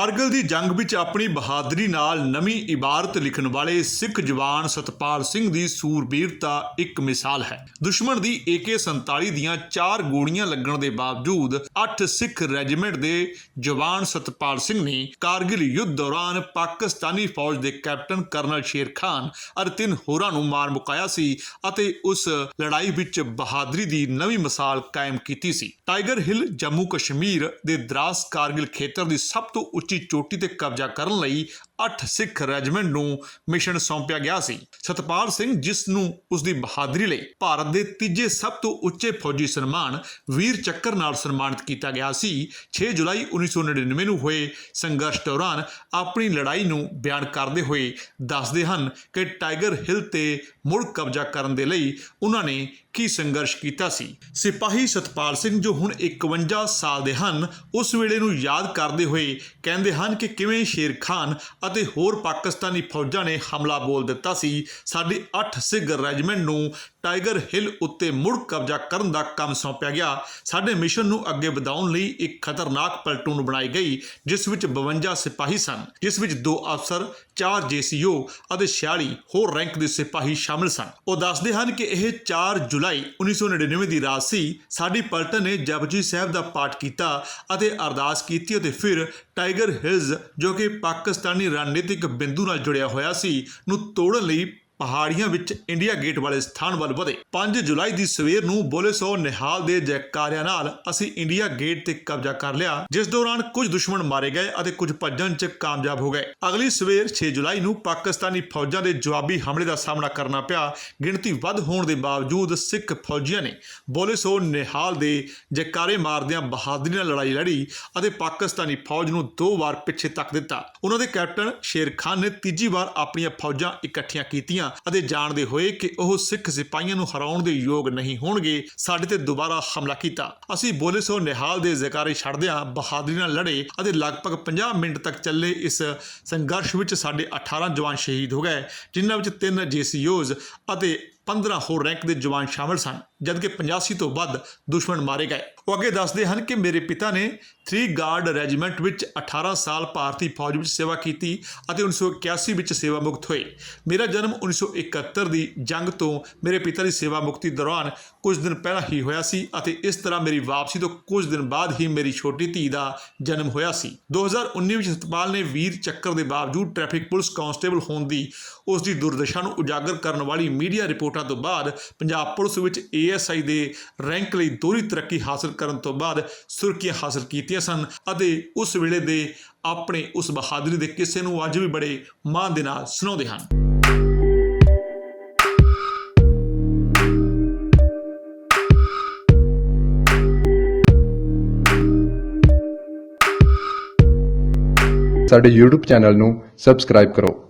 ਕਾਰਗਿਲ ਦੀ ਜੰਗ ਵਿੱਚ ਆਪਣੀ ਬਹਾਦਰੀ ਨਾਲ ਨਵੀਂ ਇਬਾਰਤ ਲਿਖਣ ਵਾਲੇ ਸਿੱਖ ਜਵਾਨ ਸਤਪਾਲ ਸਿੰਘ ਦੀ ਸੂਰਬੀਰਤਾ ਇੱਕ ਮਿਸਾਲ ਹੈ। ਦੁਸ਼ਮਣ ਦੀ AK47 ਦੀਆਂ ਚਾਰ ਗੋਲੀਆਂ ਲੱਗਣ ਦੇ ਬਾਵਜੂਦ 8 ਸਿੱਖ ਰੈਜੀਮੈਂਟ ਦੇ ਜਵਾਨ ਸਤਪਾਲ ਸਿੰਘ ਨੇ ਕਾਰਗਿਲ ਯੁੱਧ ਦੌਰਾਨ ਪਾਕਿਸਤਾਨੀ ਫੌਜ ਦੇ ਕੈਪਟਨ ਕਰਨਲ ਸ਼ੇਰ ਖਾਨ ਅਤੇ ਤਿੰਨ ਹੋਰਾਂ ਨੂੰ ਮਾਰ ਮੁਕਾਇਆ ਸੀ ਅਤੇ ਉਸ ਲੜਾਈ ਵਿੱਚ ਬਹਾਦਰੀ ਦੀ ਨਵੀਂ ਮਿਸਾਲ ਕਾਇਮ ਕੀਤੀ ਸੀ। ਟਾਈਗਰ ਹਿੱਲ ਜੰਮੂ ਕਸ਼ਮੀਰ ਦੇ ਦਰਾਸ ਕਾਰਗਿਲ ਖੇਤਰ ਦੀ ਸਭ ਤੋਂ ਉੱਚੀ ਚੋਟੀ ਤੇ ਕਬਜ਼ਾ ਕਰਨ ਲਈ 8 ਸਿੱਖ ਰੈਜੀਮੈਂਟ ਨੂੰ ਮਿਸ਼ਨ ਸੌਂਪਿਆ ਗਿਆ ਸੀ। ਸਤਪਾਲ ਸਿੰਘ ਜਿਸ ਨੂੰ ਉਸ ਦੀ ਬਹਾਦਰੀ ਲਈ ਭਾਰਤ ਦੇ ਤੀਜੇ ਸਭ ਤੋਂ ਉੱਚੇ ਫੌਜੀ ਸਨਮਾਨ ਵੀਰ ਚੱਕਰ ਨਾਲ ਸਨਮਾਨਿਤ ਕੀਤਾ ਗਿਆ ਸੀ 6 ਜੁਲਾਈ 1999 ਨੂੰ ਹੋਏ ਸੰਘਰਸ਼ ਦੌਰਾਨ ਆਪਣੀ ਲੜਾਈ ਨੂੰ ਬਿਆਨ ਕਰਦੇ ਹੋਏ ਦੱਸਦੇ ਹਨ ਕਿ ਟਾਈਗਰ ਹਿੱਲ ਤੇ ਮੁੜ ਕਬਜ਼ਾ ਕਰਨ ਦੇ ਲਈ ਉਹਨਾਂ ਨੇ ਕੀ ਸੰਘਰਸ਼ ਕੀਤਾ ਸੀ। ਸਿਪਾਹੀ ਸਤਪਾਲ ਸਿੰਘ ਜੋ ਹੁਣ 51 ਸਾਲ ਦੇ ਹਨ, ਉਸ ਵੇਲੇ ਨੂੰ ਯਾਦ ਕਰਦੇ ਹੋਏ ਕਹਿੰਦੇ ਹਨ ਕਿ ਕਿਵੇਂ ਸ਼ੇਰ ਖਾਨ ਅਤੇ ਹੋਰ ਪਾਕਿਸਤਾਨੀ ਫੌਜਾਂ ਨੇ ਹਮਲਾ ਬੋਲ ਦਿੱਤਾ ਸੀ। ਸਾਡੀ 8 ਸਿੱਖ ਰੈਜੀਮੈਂਟ ਨੂੰ ਟਾਈਗਰ ਹਿੱਲ ਉੱਤੇ ਮੁੜ ਕਬਜ਼ਾ ਕਰਨ ਦਾ ਕੰਮ ਸੌਂਪਿਆ ਗਿਆ। ਸਾਡੇ ਮਿਸ਼ਨ ਨੂੰ ਅੱਗੇ ਵਧਾਉਣ ਲਈ ਇੱਕ ਖਤਰਨਾਕ ਪਲਟੂਨ ਬਣਾਈ ਗਈ, ਜਿਸ ਵਿੱਚ 52 ਸਿਪਾਹੀ ਸਨ, ਜਿਸ ਵਿੱਚ ਦੋ ਅਫਸਰ 4 ਜੀਸੀਓ ਅਤੇ 46 ਹੋਰ ਰੈਂਕ ਦੇ ਸਿਪਾਹੀ ਸ਼ਾਮਲ ਸਨ। ਉਹ ਦੱਸਦੇ ਹਨ ਕਿ ਇਹ 4 ਜੁਲਾਈ 1999 ਦੀ ਰਾਤ ਸੀ। ਸਾਡੀ ਪਲਟਨ ਨੇ ਜਪਜੀ ਸਾਹਿਬ ਦਾ ਪਾਠ ਕੀਤਾ ਅਤੇ ਅਰਦਾਸ ਕੀਤੀ ਅਤੇ ਫਿਰ ਟਾਈਗਰ ਹਿਲਜ਼, ਜੋ ਕਿ ਪਾਕਿਸਤਾਨੀ ਰਣਨੀਤਿਕ ਬਿੰਦੂ ਨਾਲ ਜੁੜਿਆ ਹੋਇਆ ਸੀ, ਨੂੰ ਤੋੜਨ ਲਈ ਪਹਾੜੀਆਂ ਵਿੱਚ ਇੰਡੀਆ ਗੇਟ ਵਾਲੇ ਸਥਾਨ ਵੱਲ ਵਧੇ। 5 ਜੁਲਾਈ ਦੀ ਸਵੇਰ ਨੂੰ ਬੋਲੇ ਸੋ ਨਿਹਾਲ ਦੇ ਜੈਕਾਰਿਆਂ ਨਾਲ ਅਸੀਂ ਇੰਡੀਆ ਗੇਟ ਤੇ ਕਬਜ਼ਾ ਕਰ ਲਿਆ, ਜਿਸ ਦੌਰਾਨ ਕੁਝ ਦੁਸ਼ਮਣ ਮਾਰੇ ਗਏ ਅਤੇ ਕੁਝ ਭੱਜਣ 'ਚ ਕਾਮਯਾਬ ਹੋ ਗਏ। ਅਗਲੀ ਸਵੇਰ 6 ਜੁਲਾਈ ਨੂੰ ਪਾਕਿਸਤਾਨੀ ਫੌਜਾਂ ਦੇ ਜਵਾਬੀ ਹਮਲੇ ਦਾ ਸਾਹਮਣਾ ਕਰਨਾ ਪਿਆ। ਗਿਣਤੀ ਵੱਧ ਹੋਣ ਦੇ ਬਾਵਜੂਦ ਸਿੱਖ ਫੌਜੀਆਂ ਨੇ ਬੋਲੇ ਸੋ ਨਿਹਾਲ ਦੇ ਜੈਕਾਰੇ ਮਾਰਦਿਆਂ ਬਹਾਦਰੀ ਨਾਲ ਲੜਾਈ ਲੜੀ ਅਤੇ ਪਾਕਿਸਤਾਨੀ ਫੌਜ ਨੂੰ ਦੋ ਵਾਰ ਪਿੱਛੇ ਤੱਕ ਦਿੱਤਾ। ਉਹਨਾਂ ਦੇ ਕੈਪਟਨ ਸ਼ੇਰ ਖਾਨ ਨੇ ਤੀਜੀ ਵਾਰ ਆਪਣੀਆਂ ਫੌਜਾਂ ਇਕੱਠੀਆਂ ਕੀਤੀਆਂ। ਅਤੇ ਜਾਣਦੇ ਹੋਏ ਕਿ ਉਹ ਸਿੱਖ ਸਿਪਾਹੀਆਂ ਨੂੰ ਹਰਾਉਣ ਦੇ ਯੋਗ ਨਹੀਂ ਹੋਣਗੇ, ਸਾਡੇ ਤੇ ਦੁਬਾਰਾ ਹਮਲਾ ਕੀਤਾ। ਅਸੀਂ ਬੋਲੇ ਸੋ ਨਿਹਾਲ ਦੇ ਜ਼ਕਾਰੇ ਛੱਡਦਿਆਂ ਬਹਾਦਰੀ ਨਾਲ ਲੜੇ ਅਤੇ ਲਗਭਗ 50 ਮਿੰਟ ਤੱਕ ਚੱਲੇ ਇਸ ਸੰਘਰਸ਼ ਵਿੱਚ ਸਾਡੇ 18 ਜਵਾਨ ਸ਼ਹੀਦ ਹੋ ਗਏ, ਜਿਨ੍ਹਾਂ ਵਿੱਚ ਤਿੰਨ ਜੀਸੀਓਜ਼ ਅਤੇ 15 ਹੋਰ ਰੈਂਕ ਦੇ ਜਵਾਨ ਸ਼ਾਮਲ ਸਨ, ਜਦਕਿ 85 ਤੋਂ ਵੱਧ ਦੁਸ਼ਮਣ ਮਾਰੇ ਗਏ। ਉਹ ਅੱਗੇ ਦੱਸਦੇ ਹਨ ਕਿ ਮੇਰੇ ਪਿਤਾ ਨੇ 3 ਗਾਰਡ ਰੈਜੀਮੈਂਟ ਵਿੱਚ 18 ਸਾਲ ਭਾਰਤੀ ਫੌਜ ਵਿੱਚ ਸੇਵਾ ਕੀਤੀ ਅਤੇ 1981 ਵਿੱਚ ਸੇਵਾ ਮੁਕਤ ਹੋਏ। ਮੇਰਾ ਜਨਮ 1971 ਦੀ ਜੰਗ ਤੋਂ ਮੇਰੇ ਪਿਤਾ ਦੀ ਸੇਵਾ ਮੁਕਤੀ ਦੌਰਾਨ ਕੁਝ ਦਿਨ ਪਹਿਲਾਂ ਹੀ ਹੋਇਆ ਸੀ ਅਤੇ ਇਸ ਤਰ੍ਹਾਂ ਮੇਰੀ ਵਾਪਸੀ ਤੋਂ ਕੁਝ ਦਿਨ ਬਾਅਦ ਹੀ ਮੇਰੀ ਛੋਟੀ ਧੀ ਦਾ ਜਨਮ ਹੋਇਆ ਸੀ। 2019 ਵਿੱਚ ਸਤਪਾਲ ਨੇ ਵੀਰ ਚੱਕਰ ਦੇ ਬਾਵਜੂਦ ਟ੍ਰੈਫਿਕ ਪੁਲਿਸ ਕਾਂਸਟੇਬਲ ਹੋਣ ਦੀ ਉਸ ਦੀ ਦੁਰਦਸ਼ਾ ਨੂੰ ਉਜਾਗਰ ਕਰਨ ਵਾਲੀ ਮੀਡੀਆ ਰਿਪੋਰਟ ਤੋਂ ਬਾਅਦ ਪੰਜਾਬ ਪੁਲਿਸ ਵਿੱਚ ਏਐਸਆਈ ਦੇ ਰੈਂਕ ਲਈ ਦੋਹਰੀ ਤਰੱਕੀ ਹਾਸਲ ਕਰਨ ਤੋਂ ਬਾਅਦ ਸੁਰਖੀਆਂ ਹਾਸਲ ਕੀਤੀਆਂ ਸਨ ਅਤੇ ਉਸ ਵੇਲੇ ਦੇ ਆਪਣੇ ਉਸ ਬਹਾਦਰੀ ਦੇ ਕਿੱਸੇ ਨੂੰ ਅੱਜ ਵੀ ਬੜੇ ਮਾਣ ਦੇ ਨਾਲ ਸੁਣਾਉਂਦੇ ਹਨ। ਸਾਡੇ YouTube ਚੈਨਲ ਨੂੰ ਸਬਸਕ੍ਰਾਈਬ ਕਰੋ।